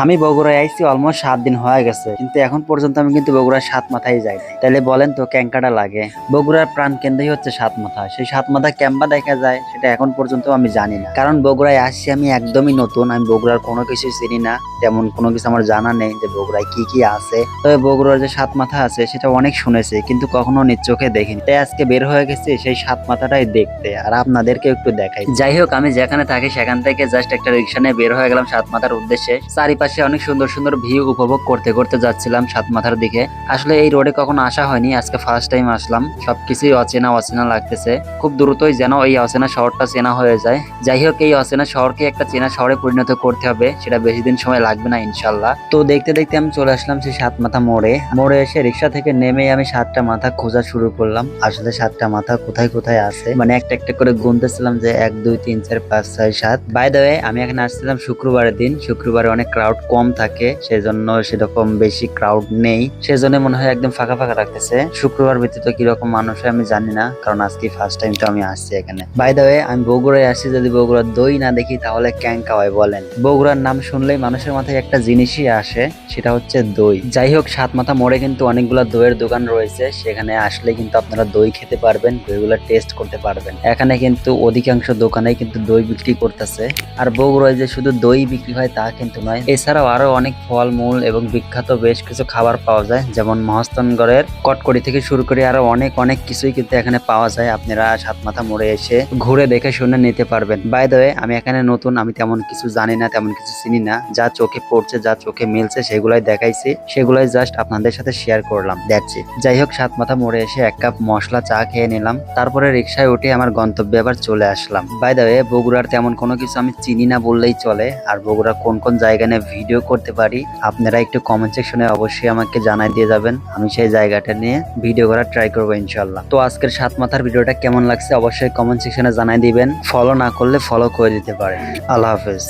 আমি বগুড়ায় আইছি অলমোস্ট সাত দিন হয়ে গেছে। কিন্তু এখন পর্যন্ত আমি কিন্তু বগুড়ার সাত মাথায় যাই তাহলে বলেন তো ক্যাঙ্কাটা লাগে? বগুড়ার প্রাণ কেন্দ্রই হচ্ছে সাত মাথা। সেই সাত মাথা ক্যাম্পা দেখা যায়, সেটা এখন পর্যন্ত আমি জানি না। কারণ বগুড়ায় আসছি আমি একদমই নতুন, আমি বগুড়ার কোনো কিছু চিনি না। তেমন কোনো কিছু আমার জানা নেই যে বগুড়ায় কি কি আছে। তবে বগুড়ার যে সাত মাথা আছে, সেটা অনেক শুনেছি, কিন্তু কখনো নিজ চোখে দেখিনি। তাই আজকে বের হয়ে গেছে, সেই সাত মাথাটাই দেখতে, আর আপনাদেরকে একটু দেখাই। যাই হোক, আমি যেখানে থাকি, সেখান থেকে জাস্ট একটা রিক্সা নিয়ে বের হয়ে গেলাম সাত মাথার উদ্দেশ্যে। চারিপাশে অনেক সুন্দর সুন্দর ভিউ উপভোগ করতে করতে যাচ্ছিলাম সাত মাথার দিকে। আসলে এই রোডে কখনো আসা হয়নি, আজকে ফার্স্ট টাইম আসলাম। সবকিছুই অচেনা অচেনা লাগতেছে। খুব দ্রুতই যেন এই অচেনা শহরটা চেনা হয়ে যায়। যাই হোক, এই অচেনা শহরকে একটা চেনা শহরে পরিণত করতে হবে, সেটা বেশি দিন সময় লাগবে না ইনশাল্লাহ তো দেখতে দেখতে আমি চলে আসলাম সেই সাত মাথা মোড়ে। মোড়ে এসে রিক্সা থেকে নেমে আমি সাতটা মাথা খোঁজা শুরু করলাম। আসলে সাতটা মাথা কোথায় কোথায় আছে? মানে একটা একটা করে গুনতেছিলাম যে এক, দুই, তিন, চার, পাঁচ, ছয়, সাত। বাই আমি এখানে আসছিলাম শুক্রবারের দিন। শুক্রবারে অনেক ক্রাউড কম থাকে, সেজন্য সেরকম বেশি ক্রাউড নেই। সেজন্য মনে হয় একদম ফাঁকা ফাঁকা রাখতেছে। শুক্রবার ব্যতীত কীরকম মানুষ হয় আমি জানি না, কারণ আজকে ফার্স্ট টাইম তো আমি আসছি এখানে। বাই দ্য ওয়ে আমি বগুড়ায় আসছি, যদি বগুড়ার দই না দেখি, তাহলে ক্যাঙ্কা হয়, বলেন। বগুড়ার নাম শুনলেই মানুষের মাথায় একটা জিনিসই আসে, সেটা হচ্ছে দই। যাই হোক সাত মাথা মোড়ে কিন্তু অনেকগুলো দইয়ের দোকান রয়েছে, সেখানে আসলে কিন্তু আপনারা দই খেতে পারবেন, দইগুলো টেস্ট করতে পারবেন। এখানে কিন্তু অধিকাংশ দোকানে কিন্তু দই বিক্রি করতেছে। আর বগুড়ায় যে শুধু দই বিক্রি হয় তা কিন্তু নয় এছাড়াও আরও অনেক ফলমূল এবং বিখ্যাত বেশ কিছু খাবার পাওয়া যায়। যেমন মহাস্থানগড়ের কটকড়ি থেকে শুরু করে আরও অনেক অনেক কিছুই কিন্তু এখানে পাওয়া যায়। আপনারা সাত মাথা মোড়ে এসে ঘুরে দেখে শুনে নিতে পারবেন। বাই দ্য আমি এখানে নতুন, আমি তেমন কিছু জানি না, তেমন কিছু চিনি না। যা চোখে পড়ছে, যা চোখে মিলছে, সেগুলাই দেখাইছি। সেগুলাই জাস্ট আপনাদের সাথে শেয়ার করলাম। দেখছি যাই হোক সাত মাথা মোড়ে এসে এক কাপ মশলা চা খেয়ে নিলাম। তারপরে রিক্সায় উঠে আমার গন্তব্যে আবার চলে আসলাম। বাই দ্য বগুড়ার তেমন কোনো কিছু আমি চিনি না বললেই চলে। আর বগুড়া কোন কোন জায়গা নিয়ে ভিডিও করতে পারি, আপনারা একটু কমেন্ট সেকশনে অবশ্যই আমাকে জানাই দিয়ে যাবেন। আমি সেই জায়গাটা নিয়ে ভিডিও করার ট্রাই করব ইনশাল্লাহ তো আজকের সাত মাথার ভিডিওটা কেমন লাগছে অবশ্যই কমেন্ট সেকশনে জানাই দিবেন। ফলো না করলে ফলো করে দিতে পারেন। আল্লাহ হাফেজ।